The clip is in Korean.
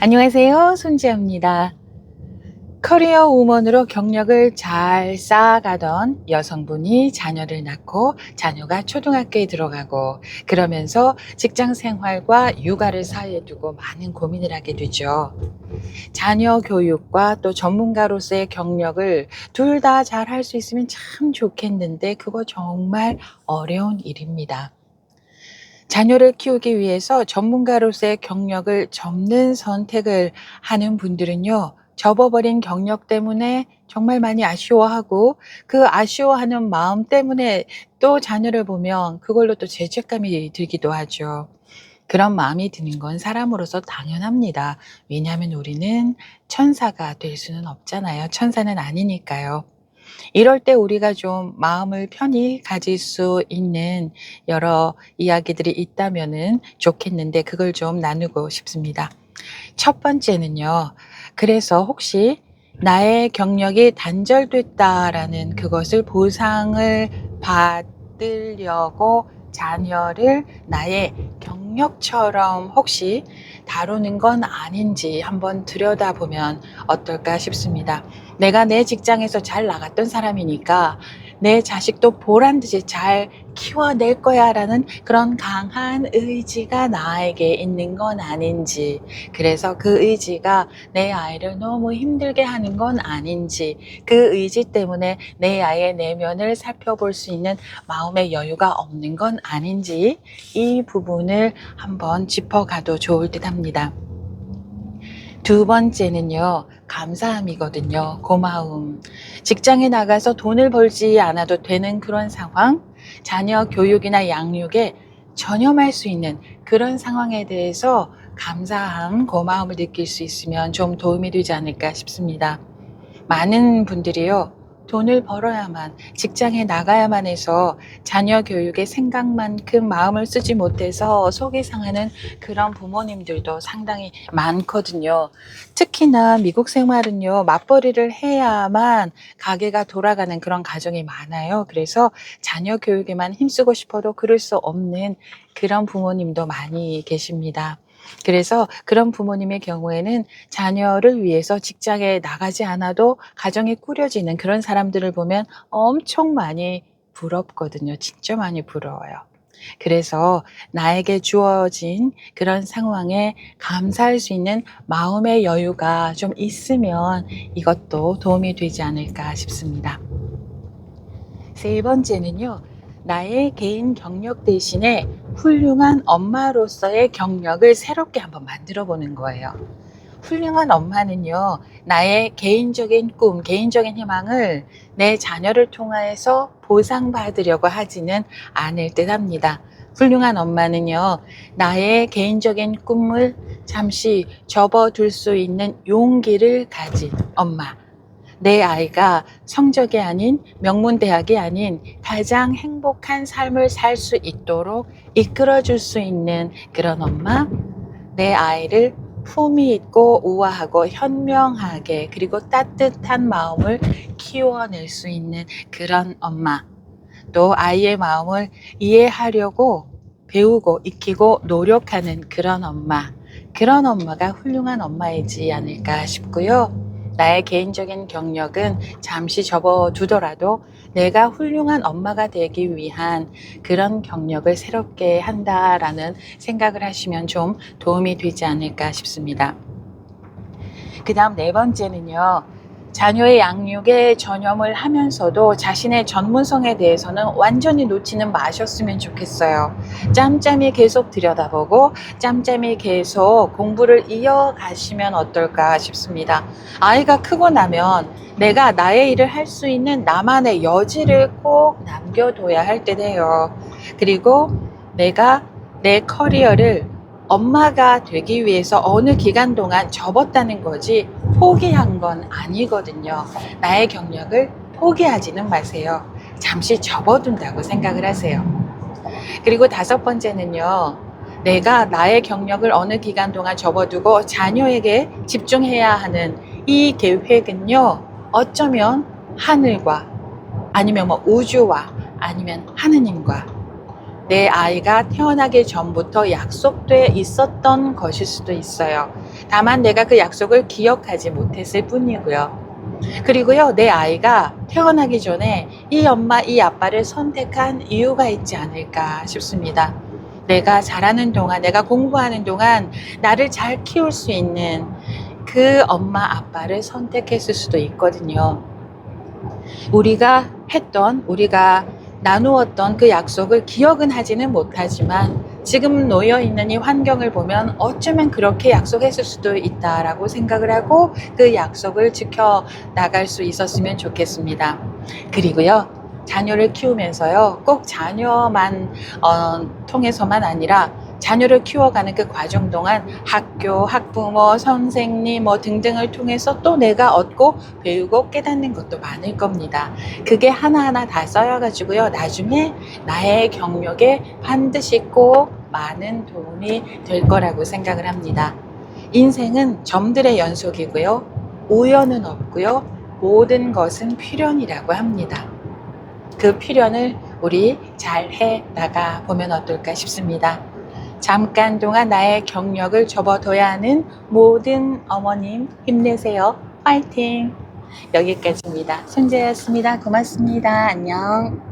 안녕하세요. 손지아입니다. 커리어 우먼으로 경력을 잘 쌓아가던 여성분이 자녀를 낳고 자녀가 초등학교에 들어가고 그러면서 직장 생활과 육아를 사이에 두고 많은 고민을 하게 되죠. 자녀 교육과 또 전문가로서의 경력을 둘 다 잘 할 수 있으면 참 좋겠는데 그거 정말 어려운 일입니다. 자녀를 키우기 위해서 전문가로서의 경력을 접는 선택을 하는 분들은요, 접어버린 경력 때문에 정말 많이 아쉬워하고 그 아쉬워하는 마음 때문에 또 자녀를 보면 그걸로 또 죄책감이 들기도 하죠. 그런 마음이 드는 건 사람으로서 당연합니다. 왜냐하면 우리는 천사가 될 수는 없잖아요. 천사는 아니니까요. 이럴 때 우리가 좀 마음을 편히 가질 수 있는 여러 이야기들이 있다면은 좋겠는데 그걸 좀 나누고 싶습니다. 첫 번째는요. 그래서 혹시 나의 경력이 단절됐다라는 그것을 보상을 받으려고 자녀를 나의 경력처럼 혹시 다루는 건 아닌지 한번 들여다보면 어떨까 싶습니다. 내가 내 직장에서 잘 나갔던 사람이니까 내 자식도 보란 듯이 잘 키워낼 거야 라는 그런 강한 의지가 나에게 있는 건 아닌지, 그래서 그 의지가 내 아이를 너무 힘들게 하는 건 아닌지, 그 의지 때문에 내 아이의 내면을 살펴볼 수 있는 마음의 여유가 없는 건 아닌지, 이 부분을 한번 짚어가도 좋을 듯 합니다. 두 번째는요, 감사함이거든요. 고마움. 직장에 나가서 돈을 벌지 않아도 되는 그런 상황, 자녀 교육이나 양육에 전념할 수 있는 그런 상황에 대해서 감사함, 고마움을 느낄 수 있으면 좀 도움이 되지 않을까 싶습니다. 많은 분들이요, 돈을 벌어야만, 직장에 나가야만 해서 자녀 교육에 생각만큼 마음을 쓰지 못해서 속이 상하는 그런 부모님들도 상당히 많거든요. 특히나 미국 생활은요, 맞벌이를 해야만 가게가 돌아가는 그런 가정이 많아요. 그래서 자녀 교육에만 힘쓰고 싶어도 그럴 수 없는 그런 부모님도 많이 계십니다. 그래서 그런 부모님의 경우에는 자녀를 위해서 직장에 나가지 않아도 가정이 꾸려지는 그런 사람들을 보면 엄청 많이 부럽거든요. 진짜 많이 부러워요. 그래서 나에게 주어진 그런 상황에 감사할 수 있는 마음의 여유가 좀 있으면 이것도 도움이 되지 않을까 싶습니다. 세 번째는요, 나의 개인 경력 대신에 훌륭한 엄마로서의 경력을 새롭게 한번 만들어 보는 거예요. 훌륭한 엄마는요, 나의 개인적인 꿈, 개인적인 희망을 내 자녀를 통해서 보상받으려고 하지는 않을 듯 합니다. 훌륭한 엄마는요, 나의 개인적인 꿈을 잠시 접어둘 수 있는 용기를 가진 엄마. 내 아이가 성적이 아닌 명문대학이 아닌 가장 행복한 삶을 살 수 있도록 이끌어 줄 수 있는 그런 엄마. 내 아이를 품위 있고 우아하고 현명하게 그리고 따뜻한 마음을 키워낼 수 있는 그런 엄마. 또 아이의 마음을 이해하려고 배우고 익히고 노력하는 그런 엄마. 그런 엄마가 훌륭한 엄마이지 않을까 싶고요. 나의 개인적인 경력은 잠시 접어두더라도 내가 훌륭한 엄마가 되기 위한 그런 경력을 새롭게 한다라는 생각을 하시면 좀 도움이 되지 않을까 싶습니다. 그 다음 네 번째는요. 자녀의 양육에 전념을 하면서도 자신의 전문성에 대해서는 완전히 놓지는 마셨으면 좋겠어요. 짬짬이 계속 들여다보고 짬짬이 계속 공부를 이어가시면 어떨까 싶습니다. 아이가 크고 나면 내가 나의 일을 할 수 있는 나만의 여지를 꼭 남겨둬야 할 때 돼요. 그리고 내가 내 커리어를 엄마가 되기 위해서 어느 기간 동안 접었다는 거지 포기한 건 아니거든요. 나의 경력을 포기하지는 마세요. 잠시 접어둔다고 생각을 하세요. 그리고 다섯 번째는요. 내가 나의 경력을 어느 기간 동안 접어두고 자녀에게 집중해야 하는 이 계획은요. 어쩌면 하늘과 아니면 뭐 우주와 아니면 하느님과 내 아이가 태어나기 전부터 약속돼 있었던 것일 수도 있어요. 다만 내가 그 약속을 기억하지 못했을 뿐이고요. 그리고요, 내 아이가 태어나기 전에 이 엄마, 이 아빠를 선택한 이유가 있지 않을까 싶습니다. 내가 자라는 동안, 내가 공부하는 동안 나를 잘 키울 수 있는 그 엄마, 아빠를 선택했을 수도 있거든요. 우리가 했던, 우리가 나누었던 그 약속을 기억은 하지는 못하지만 지금 놓여 있는 이 환경을 보면 어쩌면 그렇게 약속했을 수도 있다라고 생각을 하고 그 약속을 지켜 나갈 수 있었으면 좋겠습니다. 그리고요, 자녀를 키우면서요, 꼭 자녀만 어, 통해서만 아니라 자녀를 키워가는 그 과정 동안 학교, 학부모, 선생님 뭐 등등을 통해서 또 내가 얻고 배우고 깨닫는 것도 많을 겁니다. 그게 하나하나 다 쌓여가지고요. 나중에 나의 경력에 반드시 꼭 많은 도움이 될 거라고 생각을 합니다. 인생은 점들의 연속이고요. 우연은 없고요. 모든 것은 필연이라고 합니다. 그 필연을 우리 잘 해 나가 보면 어떨까 싶습니다. 잠깐 동안 나의 경력을 접어둬야 하는 모든 어머님 힘내세요. 파이팅! 여기까지입니다. 손재였습니다. 고맙습니다. 안녕.